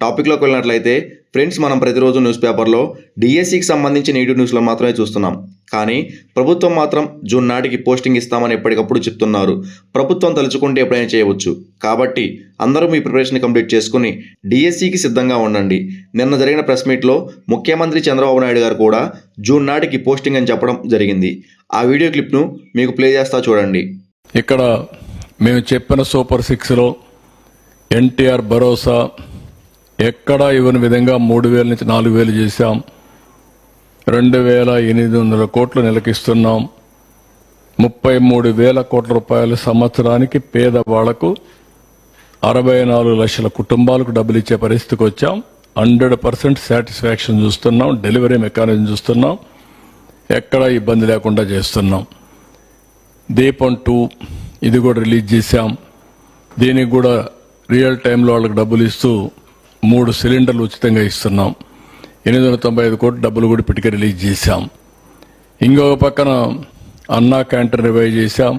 టాపిక్లోకి వెళ్ళినట్లయితే ఫ్రెండ్స్ మనం ప్రతిరోజు న్యూస్ పేపర్లో డిఎస్సికి సంబంధించి నెగిటివ్ న్యూస్లో మాత్రమే చూస్తున్నాం. కానీ ప్రభుత్వం మాత్రం జూన్ నాటికి పోస్టింగ్ ఇస్తామని ఎప్పటికప్పుడు చెప్తున్నారు. ప్రభుత్వం తలుచుకుంటే ఎప్పుడైనా చేయవచ్చు. కాబట్టి అందరూ మీ ప్రిపరేషన్ కంప్లీట్ చేసుకుని డిఎస్సికి సిద్ధంగా ఉండండి. నిన్న జరిగిన ప్రెస్ మీట్లో ముఖ్యమంత్రి చంద్రబాబు నాయుడు గారు కూడా జూన్ నాటికి పోస్టింగ్ అని చెప్పడం జరిగింది. ఆ వీడియో క్లిప్ను మీకు ప్లే చేస్తా చూడండి. ఇక్కడ మేము చెప్పిన సూపర్ సిక్స్లో ఎన్టీఆర్ భరోసా ఎక్కడా ఇవ్వని విధంగా మూడు వేల నుంచి నాలుగు వేలు చేశాం. రెండు వేల ఎనిమిది వందల కోట్లు నెలకిస్తున్నాం. ముప్పై మూడు వేల కోట్ల రూపాయలు సంవత్సరానికి పేదవాళ్ళకు అరవై నాలుగు లక్షల కుటుంబాలకు డబ్బులు ఇచ్చే పరిస్థితికి వచ్చాం. హండ్రెడ్ పర్సెంట్ సాటిస్ఫాక్షన్ చూస్తున్నాం. డెలివరీ మెకానిజం చూస్తున్నాం. ఎక్కడా ఇబ్బంది లేకుండా చేస్తున్నాం. దీపం టూ ఇది కూడా రిలీజ్ చేశాం. దీనికి కూడా రియల్ టైంలో వాళ్ళకి డబ్బులు ఇస్తూ మూడు సిలిండర్లు ఉచితంగా ఇస్తున్నాం. ఎనిమిది వందల తొంభై ఐదు కోట్లు డబ్బులు కూడా ఇప్పటికే రిలీజ్ చేశాం. ఇంకొక పక్కన అన్నా క్యాంటర్ రివైవ్ చేశాం.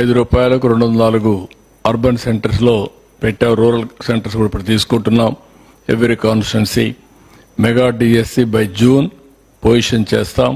ఐదు రూపాయలకు రెండు వందల నాలుగు అర్బన్ సెంటర్స్లో పెట్టాం. రూరల్ సెంటర్స్ కూడా ఇప్పుడు తీసుకుంటున్నాం. Every constituency mega DSC by June position చేస్తాం.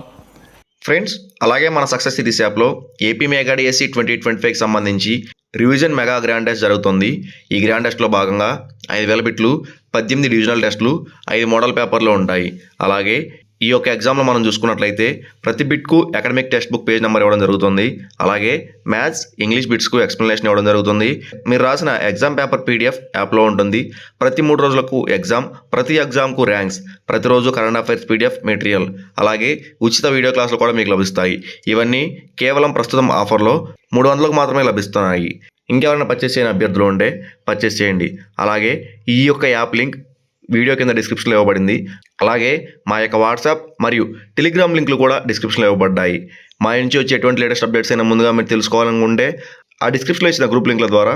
ఫ్రెండ్స్ అలాగే మన సక్సెస్ సిరీస్ యాప్లో AP mega DSC twenty twenty ఫైవ్కి సంబంధించి రివిజన్ మెగా గ్రాండ్ టెస్ట్ జరుగుతుంది. ఈ గ్రాండ్ టెస్ట్లో భాగంగా ఐదు వేల బిట్లు పద్దెనిమిది డివిజనల్ టెస్టులు ఐదు మోడల్ పేపర్లు ఉంటాయి. అలాగే ఈ యొక్క ఎగ్జామ్లో మనం చూసుకున్నట్లయితే ప్రతి బిట్కు academic text book page number ఇవ్వడం జరుగుతుంది. అలాగే మ్యాథ్స్ ఇంగ్లీష్ బిట్స్కు ఎక్స్ప్లెనేషన్ ఇవ్వడం జరుగుతుంది. మీరు రాసిన ఎగ్జామ్ పేపర్ పీడిఎఫ్ యాప్లో ఉంటుంది. ప్రతి మూడు రోజులకు ఎగ్జామ్ ప్రతి ఎగ్జామ్కు ర్యాంక్స్ ప్రతిరోజు కరెంట్ అఫైర్స్ పీడిఎఫ్ మెటీరియల్ అలాగే ఉచిత వీడియో క్లాసులు కూడా మీకు లభిస్తాయి. ఇవన్నీ కేవలం ప్రస్తుతం ఆఫర్లో మూడు వందలకు మాత్రమే లభిస్తున్నాయి. ఇంకెవరైనా పర్చేస్ చేయని అభ్యర్థులు ఉంటే పర్చేస్ చేయండి. అలాగే ఈ యొక్క యాప్ లింక్ వీడియో కింద డిస్క్రిప్షన్లో ఇవ్వబడింది. అలాగే మా యొక్క వాట్సాప్ మరియు టెలిగ్రామ్ లింకులు కూడా డిస్క్రిప్షన్లో ఇవ్వబడ్డాయి. మా నుంచి వచ్చే ఎటువంటి లేటెస్ట్ అప్డేట్స్ అయినా ముందుగా మీరు తెలుసుకోవాలనుకుంటే ఆ డిస్క్రిప్షన్లో ఇచ్చిన గ్రూప్ లింక్ల ద్వారా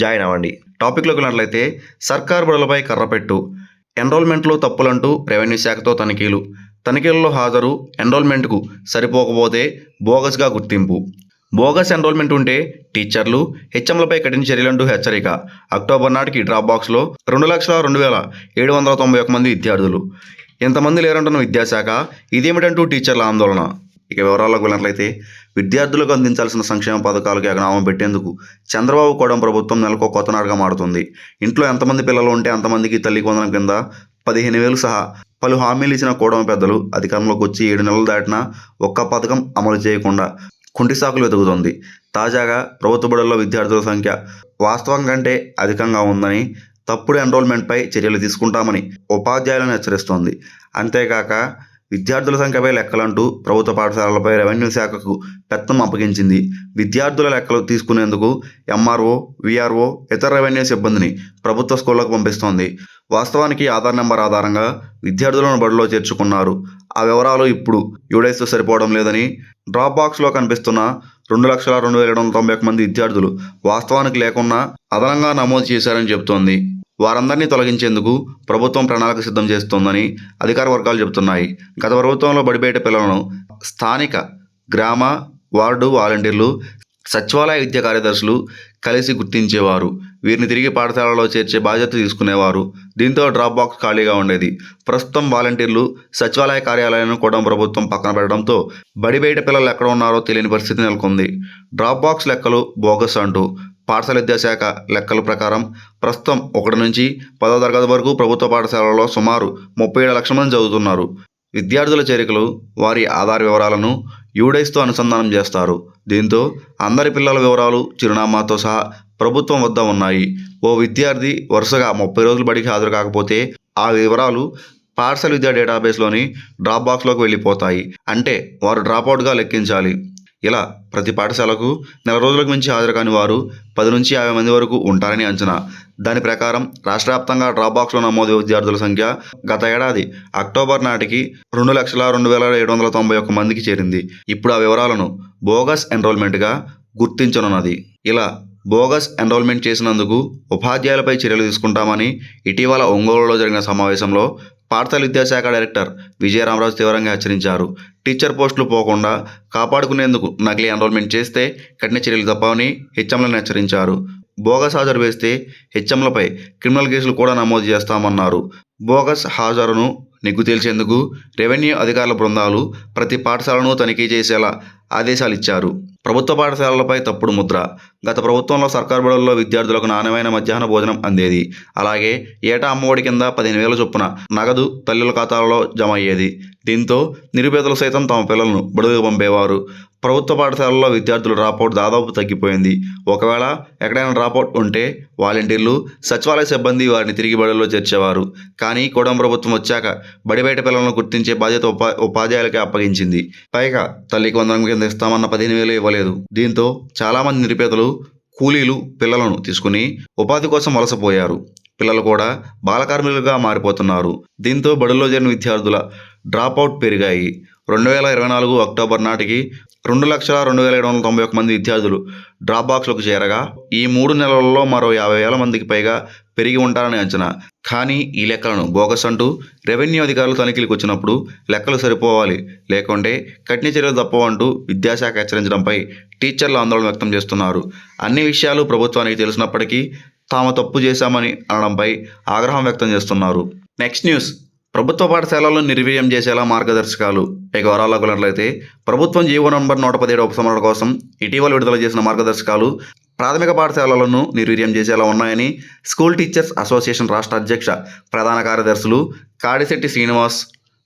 జాయిన్ అవ్వండి. టాపిక్లోకి వెళ్ళినట్లయితే సర్కార్ బడులపై కర్రపెట్టు ఎన్రోల్మెంట్లో తప్పులంటూ రెవెన్యూ శాఖతో తనిఖీలు. తనిఖీలలో హాజరు ఎన్రోల్మెంట్కు సరిపోకపోతే బోగస్గా గుర్తింపు. బోగస్ ఎన్రోల్మెంట్ ఉంటే టీచర్లు హెచ్ఎంలపై కఠిన చర్యలంటూ హెచ్చరిక. అక్టోబర్ నాటికి డ్రాప్ బాక్స్లో రెండు లక్షల రెండు వేల ఏడు వందల తొంభై ఒక మంది విద్యార్థులు. ఎంతమంది లేరంటున్న విద్యాశాఖ ఇదేమిటంటూ టీచర్ల ఆందోళన. ఇక వివరాల్లోకి వెళ్ళినట్లయితే విద్యార్థులకు అందించాల్సిన సంక్షేమ పథకాలకు ఎగనామం పెట్టేందుకు చంద్రబాబు కోడం ప్రభుత్వం నెలకు కొత్త నాటగా మారుతుంది. ఇంట్లో ఎంతమంది పిల్లలు ఉంటే అంతమందికి తల్లి కొందరం కింద పదిహేను వేలు సహా పలు హామీలు ఇచ్చిన కోడమ పెద్దలు అధికారంలోకి వచ్చి ఏడు నెలలు దాటినా ఒక్క పథకం అమలు చేయకుండా కుంటి సాకులు వెతుకుతోంది. తాజాగా ప్రభుత్వ బడుల్లో విద్యార్థుల సంఖ్య వాస్తవం కంటే అధికంగా ఉందని తప్పుడు ఎన్రోల్మెంట్పై చర్యలు తీసుకుంటామని ఉపాధ్యాయులను హెచ్చరిస్తోంది. అంతేకాక విద్యార్థుల సంఖ్యపై లెక్కలంటూ ప్రభుత్వ పాఠశాలలపై రెవెన్యూ శాఖకు పెత్తం అప్పగించింది. విద్యార్థుల లెక్కలు తీసుకునేందుకు ఎంఆర్ఓ విఆర్ఓ ఇతర రెవెన్యూ సిబ్బందిని ప్రభుత్వ స్కూళ్ళకు పంపిస్తోంది. వాస్తవానికి ఆధార్ నెంబర్ ఆధారంగా విద్యార్థులను బడిలో చేర్చుకున్నారు. ఆ వివరాలు ఇప్పుడు యూడైస్తో సరిపోవడం లేదని డ్రాప్ బాక్స్లో కనిపిస్తున్న రెండు లక్షల రెండు వేల ఏడు వందల తొంభై మంది విద్యార్థులు వాస్తవానికి లేకున్నా అదనంగా నమోదు చేశారని చెబుతోంది. వారందరినీ తొలగించేందుకు ప్రభుత్వం ప్రణాళిక సిద్ధం చేస్తోందని అధికార వర్గాలు చెబుతున్నాయి. గత ప్రభుత్వంలో బడిబేట పిల్లలను స్థానిక గ్రామ వార్డు వాలంటీర్లు సచివాలయ విద్యా కార్యదర్శులు కలిసి గుర్తించేవారు. వీరిని తిరిగి పాఠశాలలో చేర్చే బాధ్యత తీసుకునేవారు. దీంతో డ్రాప్ బాక్స్ ఖాళీగా ఉండేది. ప్రస్తుతం వాలంటీర్లు సచివాలయ కార్యాలయాన్ని కూడా ప్రభుత్వం పక్కన పెట్టడంతో బడి బయట పిల్లలు ఎక్కడ ఉన్నారో తెలియని పరిస్థితి నెలకొంది. డ్రాప్ బాక్స్ లెక్కలు బోగస్ అంటూ పాఠశాల విద్యాశాఖ లెక్కల ప్రకారం ప్రస్తుతం ఒకటి నుంచి పదో తరగతి వరకు ప్రభుత్వ పాఠశాలలో సుమారు ముప్పై ఏడు లక్షల మంది చదువుతున్నారు. విద్యార్థుల చేరికలు వారి ఆధార్ వివరాలను యూడైస్తో అనుసంధానం చేస్తారు. దీంతో అందరి పిల్లల వివరాలు చిరునామాతో సహా ప్రభుత్వం వద్ద ఉన్నాయి. ఓ విద్యార్థి వరుసగా ముప్పై రోజులు బడికి హాజరు కాకపోతే ఆ వివరాలు పాఠశాల విద్యా డేటాబేస్లోని డ్రాప్ బాక్స్లోకి వెళ్ళిపోతాయి. అంటే వారు డ్రాప్అవుట్గా లెక్కించాలి. ఇలా ప్రతి పాఠశాలకు నెల రోజులకు మించి హాజరు కాని వారు పది నుంచి యాభై మంది వరకు ఉంటారని అంచనా. దాని ప్రకారం రాష్ట్ర వ్యాప్తంగా డ్రాప్ బాక్స్లో నమోదు విద్యార్థుల సంఖ్య గత ఏడాది అక్టోబర్ నాటికి రెండు లక్షల రెండు వేల ఏడు వందల తొంభై ఒక్క మందికి చేరింది. ఇప్పుడు ఆ వివరాలను బోగస్ ఎన్రోల్మెంట్గా గుర్తించనున్నది. ఇలా బోగస్ ఎన్రోల్మెంట్ చేసినందుకు ఉపాధ్యాయులపై చర్యలు తీసుకుంటామని ఇటీవల ఒంగోలులో జరిగిన సమావేశంలో పాఠశాల విద్యాశాఖ డైరెక్టర్ విజయరామరాజు తీవ్రంగా హెచ్చరించారు. టీచర్ పోస్టులు పోకుండా కాపాడుకునేందుకు నకిలీ ఎన్రోల్మెంట్ చేస్తే కఠిన చర్యలు తప్పవని హెచ్ఎంలను హెచ్చరించారు. బోగస్ హాజరు వేస్తే హెచ్ఎంలపై క్రిమినల్ కేసులు కూడా నమోదు చేస్తామన్నారు. బోగస్ హాజరును నిగ్గు తేల్చేందుకు రెవెన్యూ అధికారుల బృందాలు ప్రతి పాఠశాలను తనిఖీ చేసేలా ఆదేశాలు ఇచ్చారు ప్రభుత్వ పాఠశాలలపై తప్పుడు ముద్ర. గత ప్రభుత్వంలో సర్కారు బడుల్లో విద్యార్థులకు నాణ్యమైన మధ్యాహ్న భోజనం అందేది. అలాగే ఏటా అమ్మఒడి కింద పదిహేను వేల చొప్పున నగదు తల్లుల ఖాతాలలో జమ అయ్యేది. దీంతో నిరుపేదలు సైతం తమ పిల్లలను బడుగు పంపేవారు. ప్రభుత్వ పాఠశాలల్లో విద్యార్థులు డ్రాపౌట్ దాదాపు తగ్గిపోయింది. ఒకవేళ ఎక్కడైనా డ్రాపౌట్ ఉంటే వాలంటీర్లు సచివాలయ సిబ్బంది వారిని తిరిగి బడుల్లో చేర్చేవారు. కానీ కోడం ప్రభుత్వం వచ్చాక బడి బయట పిల్లలను గుర్తించే బాధ్యత ఉపా ఉపాధ్యాయులకే అప్పగించింది. పైగా తల్లికి వందనం కింద ఇస్తామన్న పదిహేను వేలు ఇవ్వలేదు. దీంతో చాలామంది నిరుపేదలు కూలీలు పిల్లలను తీసుకుని ఉపాధి కోసం వలసపోయారు. పిల్లలు కూడా బాలకార్మికులుగా మారిపోతున్నారు. దీంతో బడుల్లో చేరిన విద్యార్థుల డ్రాపౌట్ పెరిగాయి. రెండు వేల ఇరవై నాలుగు అక్టోబర్ నాటికి రెండు లక్షల రెండు వేల ఏడు వందల తొంభై ఒక మంది విద్యార్థులు డ్రాప్ బాక్స్లకు చేరగా ఈ మూడు నెలల్లో మరో యాభై వేల మందికి పైగా పెరిగి ఉంటారని అంచనా. కానీ ఈ లెక్కలను బోగస్ అంటూ రెవెన్యూ అధికారులు తనిఖీలకు వచ్చినప్పుడు లెక్కలు సరిపోవాలి లేకుంటే కఠిన చర్యలు తప్పవంటూ విద్యాశాఖ హెచ్చరించడంపై టీచర్లు ఆందోళన వ్యక్తం చేస్తున్నారు. అన్ని విషయాలు ప్రభుత్వానికి తెలిసినప్పటికీ తాము తప్పు చేశామని అనడంపై ఆగ్రహం వ్యక్తం చేస్తున్నారు. నెక్స్ట్ న్యూస్ ప్రభుత్వ పాఠశాలలను నిర్వీర్యం చేసేలా మార్గదర్శకాలు. ఇక వివరాల్లోకి ప్రభుత్వం జీవో నంబర్ నూట పదిహేడు ఉపసంహరణ కోసం ఇటీవల విడుదల చేసిన మార్గదర్శకాలు ప్రాథమిక పాఠశాలలను నిర్వీర్యం చేసేలా ఉన్నాయని స్కూల్ టీచర్స్ అసోసియేషన్ రాష్ట్ర అధ్యక్ష ప్రధాన కార్యదర్శులు కాడిశెట్టి శ్రీనివాస్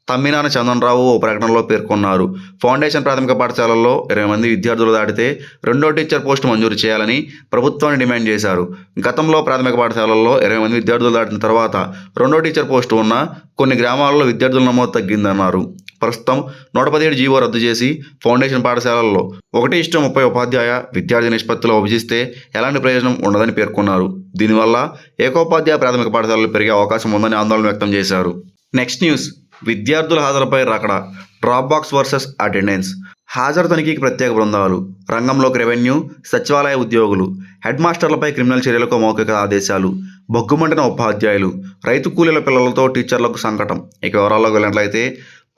తమ్మినాన చందనరావు ఓ ప్రకటనలో పేర్కొన్నారు. ఫౌండేషన్ ప్రాథమిక పాఠశాలల్లో ఇరవై మంది విద్యార్థులు దాటితే రెండో టీచర్ పోస్టు మంజూరు చేయాలని ప్రభుత్వాన్ని డిమాండ్ చేశారు. గతంలో ప్రాథమిక పాఠశాలల్లో ఇరవై మంది విద్యార్థులు దాటిన తర్వాత రెండో టీచర్ పోస్టు ఉన్న కొన్ని గ్రామాలలో విద్యార్థుల నమోదు తగ్గిందన్నారు. ప్రస్తుతం నూట పదిహేడు జీవో రద్దు చేసి ఫౌండేషన్ పాఠశాలల్లో ఒకటి ఇష్టం ముప్పై ఉపాధ్యాయ విద్యార్థి నిష్పత్తిలో విభజిస్తే ఎలాంటి ప్రయోజనం ఉండదని పేర్కొన్నారు. దీనివల్ల ఏకోపాధ్యాయ ప్రాథమిక పాఠశాలలు పెరిగే అవకాశం ఉందని ఆందోళన వ్యక్తం చేశారు. Next news. విద్యార్థుల హాజరుపై రాకడ. Drop box versus attendance. హాజరు తనిఖీకి ప్రత్యేక బృందాలు. రంగంలోకి రెవెన్యూ సచివాలయ ఉద్యోగులు హెడ్ మాస్టర్లపై క్రిమినల్ చర్యలకు మౌఖిక ఆదేశాలు బొగ్గుమంటిన ఉపాధ్యాయులు రైతు కూలీల పిల్లలతో టీచర్లకు సంకటం ఇక వివరాల్లోకి వెళ్ళినట్లయితే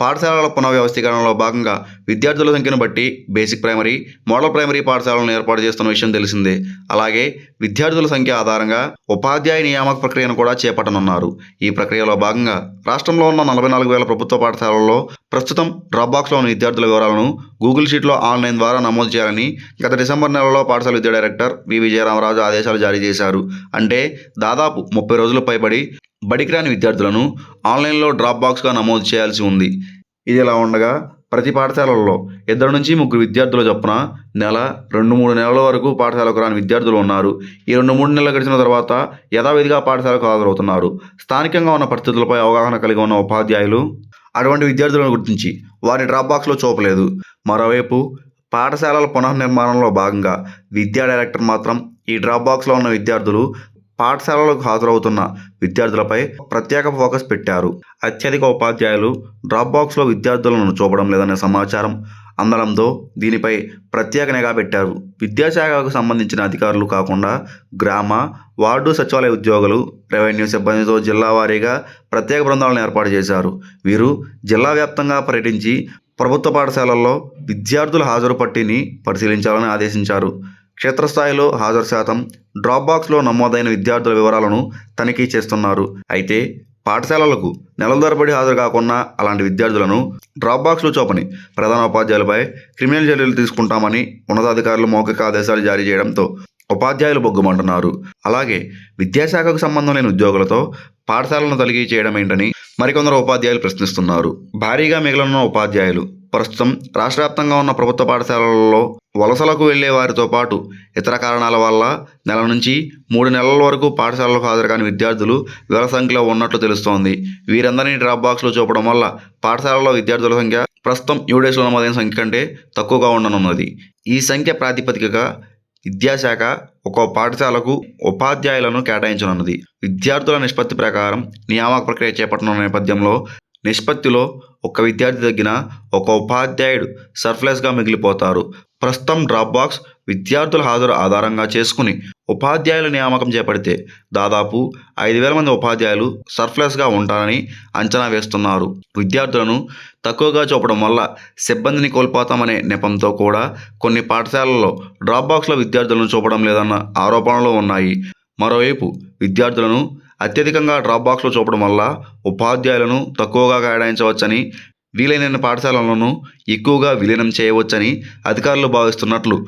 పాఠశాలల పునర్వ్యవస్థీకరణలో భాగంగా విద్యార్థుల సంఖ్యను బట్టి బేసిక్ ప్రైమరీ మోడల్ ప్రైమరీ పాఠశాలను ఏర్పాటు చేస్తున్న విషయం తెలిసిందే. అలాగే విద్యార్థుల సంఖ్య ఆధారంగా ఉపాధ్యాయ నియామక ప్రక్రియను కూడా చేపట్టనున్నారు. ఈ ప్రక్రియలో భాగంగా రాష్ట్రంలో ఉన్న నలభై నాలుగు వేల ప్రభుత్వ పాఠశాలల్లో ప్రస్తుతం డ్రాప్ బాక్స్లో ఉన్న విద్యార్థుల వివరాలను గూగుల్ షీట్లో ఆన్లైన్ ద్వారా నమోదు చేయాలని గత డిసెంబర్ నెలలో పాఠశాల విద్యా డైరెక్టర్ వి విజయరామరాజు ఆదేశాలు జారీ చేశారు. అంటే దాదాపు ముప్పై రోజులు పైబడి బడికి రాని విద్యార్థులను ఆన్లైన్లో డ్రాప్ బాక్స్గా నమోదు చేయాల్సి ఉంది. ఇది ఇలా ఉండగా ప్రతి పాఠశాలల్లో ఇద్దరు నుంచి ముగ్గురు విద్యార్థుల చొప్పున నెల రెండు మూడు నెలల వరకు పాఠశాలకు రాని విద్యార్థులు ఉన్నారు. ఈ రెండు మూడు నెలలు గడిచిన తర్వాత యథావిధిగా పాఠశాలకు హాజరవుతున్నారు. స్థానికంగా ఉన్న పరిస్థితులపై అవగాహన కలిగి ఉన్న ఉపాధ్యాయులు అటువంటి విద్యార్థులను గుర్తించి వారి డ్రాప్ బాక్స్లో చూపలేదు. మరోవైపు పాఠశాలల పునర్నిర్మాణంలో భాగంగా విద్యా డైరెక్టర్ మాత్రం ఈ డ్రాప్ బాక్స్లో ఉన్న విద్యార్థులు పాఠశాలలకు హాజరవుతున్న విద్యార్థులపై ప్రత్యేక ఫోకస్ పెట్టారు. అత్యధిక ఉపాధ్యాయులు డ్రాప్ బాక్స్లో విద్యార్థులను చూపడం లేదనే సమాచారం అందడంతో దీనిపై ప్రత్యేక నిఘా పెట్టారు. విద్యాశాఖకు సంబంధించిన అధికారులు కాకుండా గ్రామ వార్డు సచివాలయ ఉద్యోగులు రెవెన్యూ సిబ్బందితో జిల్లా వారీగా ప్రత్యేక బృందాలను ఏర్పాటు చేశారు. వీరు జిల్లా వ్యాప్తంగా పర్యటించి ప్రభుత్వ పాఠశాలల్లో విద్యార్థుల హాజరు పట్టిని పరిశీలించాలని ఆదేశించారు. క్షేత్రస్థాయిలో హాజరు శాతం డ్రాప్ బాక్స్లో నమోదైన విద్యార్థుల వివరాలను తనిఖీ చేస్తున్నారు. అయితే పాఠశాలలకు నెలల తరబడి హాజరు కాకుండా అలాంటి విద్యార్థులను డ్రాప్ బాక్స్లో చూపని ప్రధాన ఉపాధ్యాయులపై క్రిమినల్ చర్యలు తీసుకుంటామని ఉన్నతాధికారులు మౌఖిక ఆదేశాలు జారీ చేయడంతో ఉపాధ్యాయులు బొగ్గుమంటున్నారు. అలాగే విద్యాశాఖకు సంబంధం లేని ఉద్యోగులతో పాఠశాలను తొలగి చేయడం ఏంటని మరికొందరు ఉపాధ్యాయులు ప్రశ్నిస్తున్నారు. భారీగా మిగిలిన ఉపాధ్యాయులు ప్రస్తుతం రాష్ట్ర వ్యాప్తంగా ఉన్న ప్రభుత్వ పాఠశాలల్లో వలసలకు వెళ్ళే వారితో పాటు ఇతర కారణాల వల్ల నెల నుంచి మూడు నెలల వరకు పాఠశాలలకు హాజరు కాని విద్యార్థులు వేల సంఖ్యలో ఉన్నట్లు తెలుస్తోంది. వీరందరినీ డ్రాప్ బాక్స్లో చూపడం వల్ల పాఠశాలలో విద్యార్థుల సంఖ్య ప్రస్తుతం యూడేస్లో నమోదైన సంఖ్య కంటే తక్కువగా ఉండనున్నది. ఈ సంఖ్య ప్రాతిపదికగా విద్యాశాఖ ఒక్కో పాఠశాలకు ఉపాధ్యాయులను కేటాయించనున్నది. విద్యార్థుల నిష్పత్తి ప్రకారం నియామక ప్రక్రియ చేపట్టనున్న నేపథ్యంలో నిష్పత్తిలో ఒక విద్యార్థి తగ్గిన ఒక ఉపాధ్యాయుడు సర్ప్లస్గా మిగిలిపోతారు. ప్రస్తుతం డ్రాప్ బాక్స్ విద్యార్థుల హాజరు ఆధారంగా చేసుకుని ఉపాధ్యాయుల నియామకం చేపడితే దాదాపు ఐదు వేల మంది ఉపాధ్యాయులు సర్ప్లస్గా ఉంటారని అంచనా వేస్తున్నారు. విద్యార్థులను తక్కువగా చూపడం వల్ల సిబ్బందిని కోల్పోతామనే నెపంతో కూడా కొన్ని పాఠశాలల్లో డ్రాప్ బాక్స్లో విద్యార్థులను చూపడం లేదన్న ఆరోపణలు ఉన్నాయి. మరోవైపు విద్యార్థులను అత్యధికంగా డ్రాప్ బాక్స్లో చూపడం వల్ల ఉపాధ్యాయులను తక్కువగా కేటాయించవచ్చని వీలైన పాఠశాలలను ఎక్కువగా విలీనం చేయవచ్చని అధికారులు భావిస్తున్నట్లు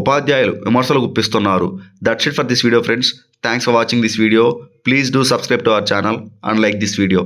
ఉపాధ్యాయులు విమర్శలు గుప్పిస్తున్నారు. That's it for this video friends thanks for watching this video please do subscribe to our channel and like this video